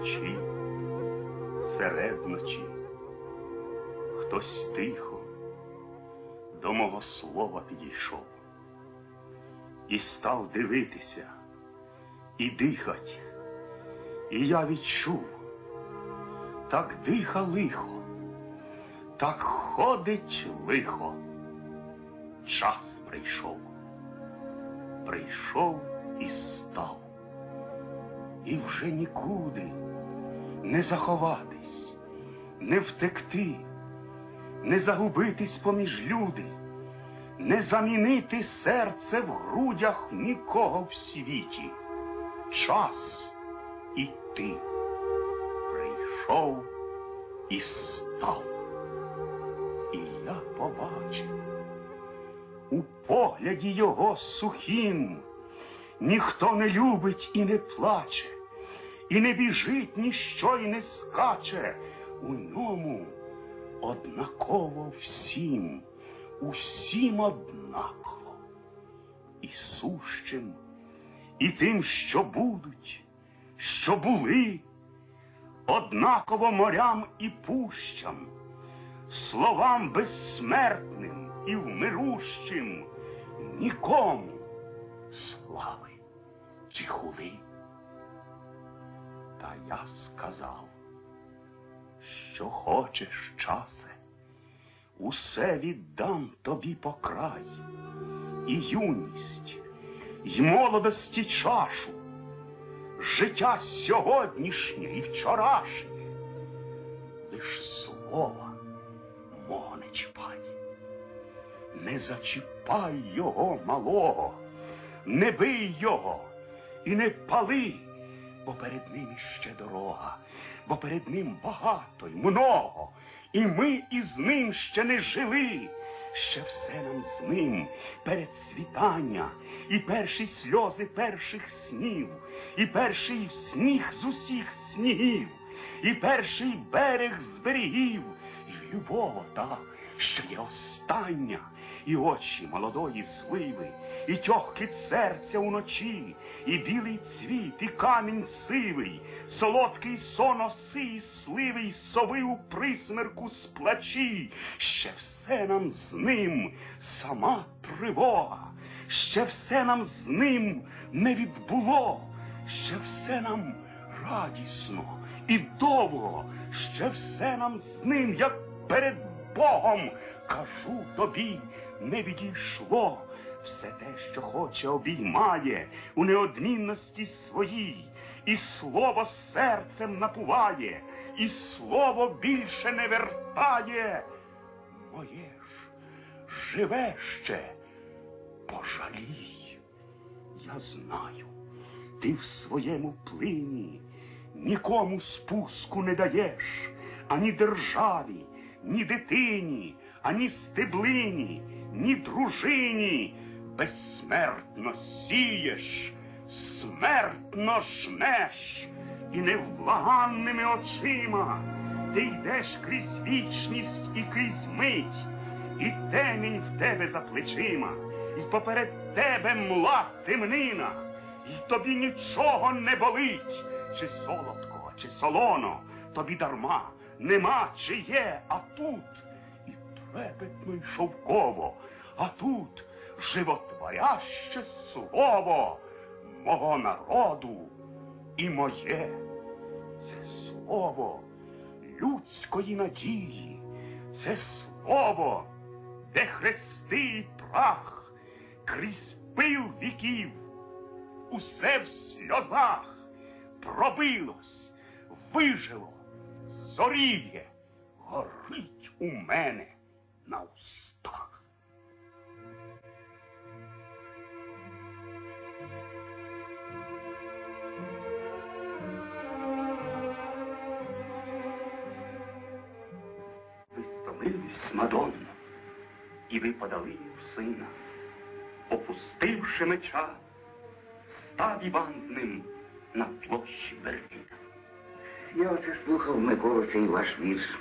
вночі, серед ночі, хтось тихо до мого слова підійшов і став дивитися і дихать. І я відчув, так диха лихо, так ходить лихо. Час прийшов, прийшов і став, і вже нікуди не заховатись, не втекти, не загубитись поміж люди, не замінити серце в грудях нікого в світі. Час іти прийшов і став. І я побачив у погляді його сухім ніхто не любить і не плаче, і не біжить ніщо і не скаче. У ньому однаково всім, усім однаково, і сущим, і тим, що будуть, що були, однаково морям і пущам, словам безсмертним і вмирущим, нікому слави чи хули. Та я сказав, що хочеш, часе, усе віддам тобі по край, і юність, й молодості чашу, життя сьогоднішнє і вчорашнє, лиш слова мого не чіпай, не зачіпай його малого, не бий його і не пали, бо перед ним іще дорога, бо перед ним багато й много, і ми із ним ще не жили. Ще все нам з ним перед світання, і перші сльози перших снів, і перший сніг з усіх снігів, і перший берег з берегів, і любов та, що є остання, і очі молодої сливи, і тьохкіт серця уночі, і білий цвіт, і камінь сивий, солодкий сон оси і сливи, й сови у присмерку сплачі. Ще все нам з ним сама тривога, ще все нам з ним не відбуло, ще все нам радісно і довго, ще все нам з ним, як перед Богом, кажу тобі, не відійшло. Все те, що хоче, обіймає у неодмінності своїй, і слово серцем напуває, і слово більше не вертає. Моє ж живе ще, пожалій. Я знаю, ти в своєму плині нікому спуску не даєш, ані державі, ні дитині, ані стеблині, ні дружині. Безсмертно сієш, смертно жнеш, і невблаганними очима ти йдеш крізь вічність і крізь мить, і темінь в тебе за плечима, і поперед тебе мла темнина, і тобі нічого не болить, чи солодко, чи солоно, тобі дарма нема чи є, а тут і трепетно й шовково, а тут животворяще слово мого народу і моє. Це слово людської надії, це слово, де хрести і прах крізь пил віків, усе в сльозах пробилось, вижило, зоріє, горить у мене на устах. Ви стомились, Мадонно, і ви подали в сина, опустивши меча, став Іван з ним на площі Берліна. Я оце слухав Микола цей ваш вірш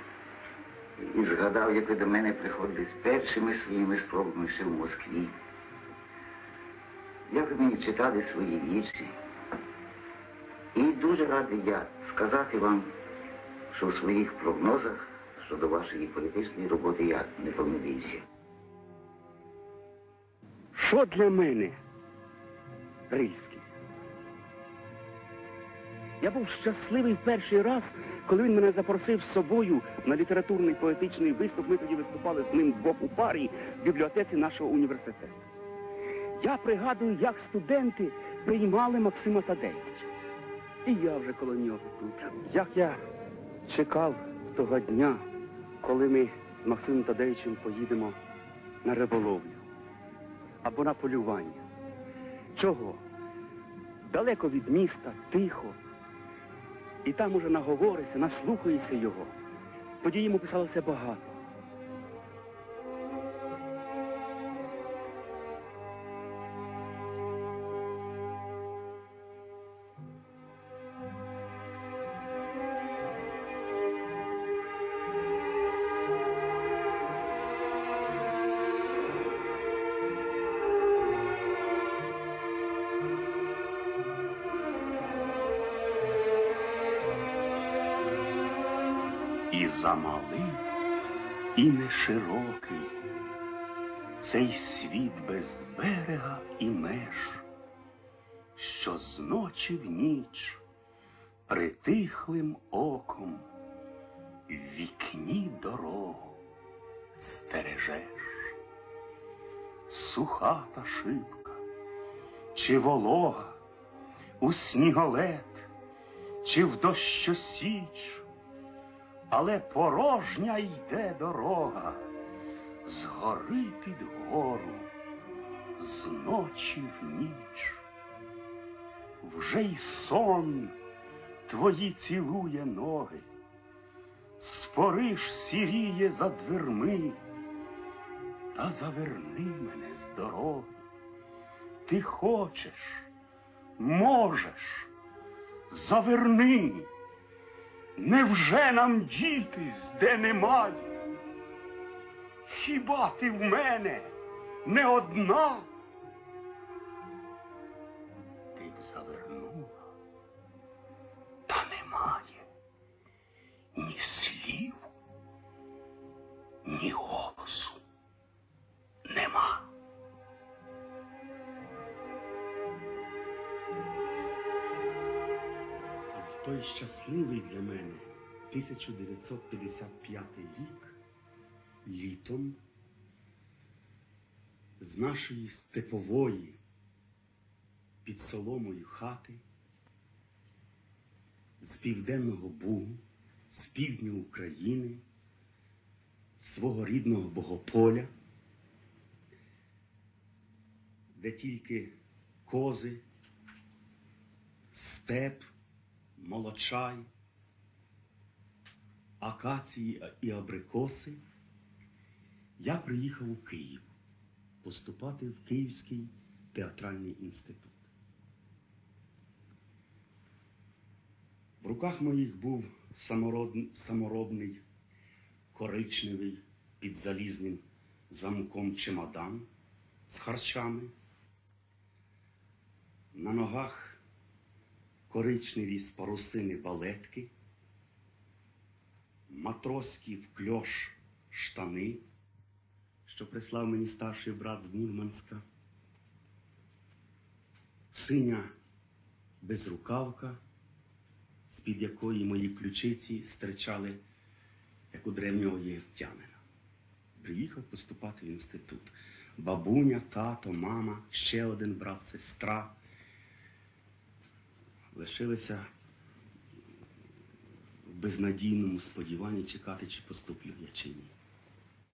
і згадав, як ви до мене приходили з першими своїми спробами ще в Москві. Як ви мені читали свої вірші. І дуже радий я сказати вам, що в своїх прогнозах щодо вашої політичної роботи я не помилився. Що для мене? Рильський. Я був щасливий перший раз, коли він мене запросив з собою на літературний поетичний виступ. Ми тоді виступали з ним вдвох у парі в бібліотеці нашого університету. Я пригадую, як студенти приймали Максима Тадеєвича. І я вже коло нього тут. Як я чекав того дня, коли ми з Максимом Тадеєвичем поїдемо на риболовлю або на полювання. Чого? Далеко від міста, тихо. І там уже наговорися, наслухаєшся його. Тоді йому писалося багато. Замалий, і не широкий, цей світ без берега і меж, що з ночі в ніч притихлим оком в вікні дорогу стережеш. Суха та шибка, чи волога, у сніголет, чи в дощосіч але порожня йде дорога з гори під гору, з ночі в ніч. Вже й сон твої цілує ноги, спориш сіріє за дверми, та заверни мене з дороги. Ти хочеш, можеш, заверни. Невже нам дітись, де немає? Хіба ти в мене не одна? Ти б завернула, та немає ні слів, ні голосу. Той щасливий для мене 1955 рік літом з нашої степової під соломою хати, з південного Бугу, з півдня України, свого рідного Богополя, де тільки кози, степ, молочай, акації і абрикоси, я приїхав у Київ поступати в Київський театральний інститут. В руках моїх був саморобний, коричневий під залізним замком чемодан з харчами. На ногах коричневі з парусини балетки, матроські в кльош штани, що прислав мені старший брат з Мурманська, синя безрукавка, з-під якої мої ключиці стирчали, як у древнього єгиптянина. Приїхав поступати в інститут. Бабуня, тато, мама, ще один брат, сестра лишилися в безнадійному сподіванні чекати, чи поступлю я чи ні.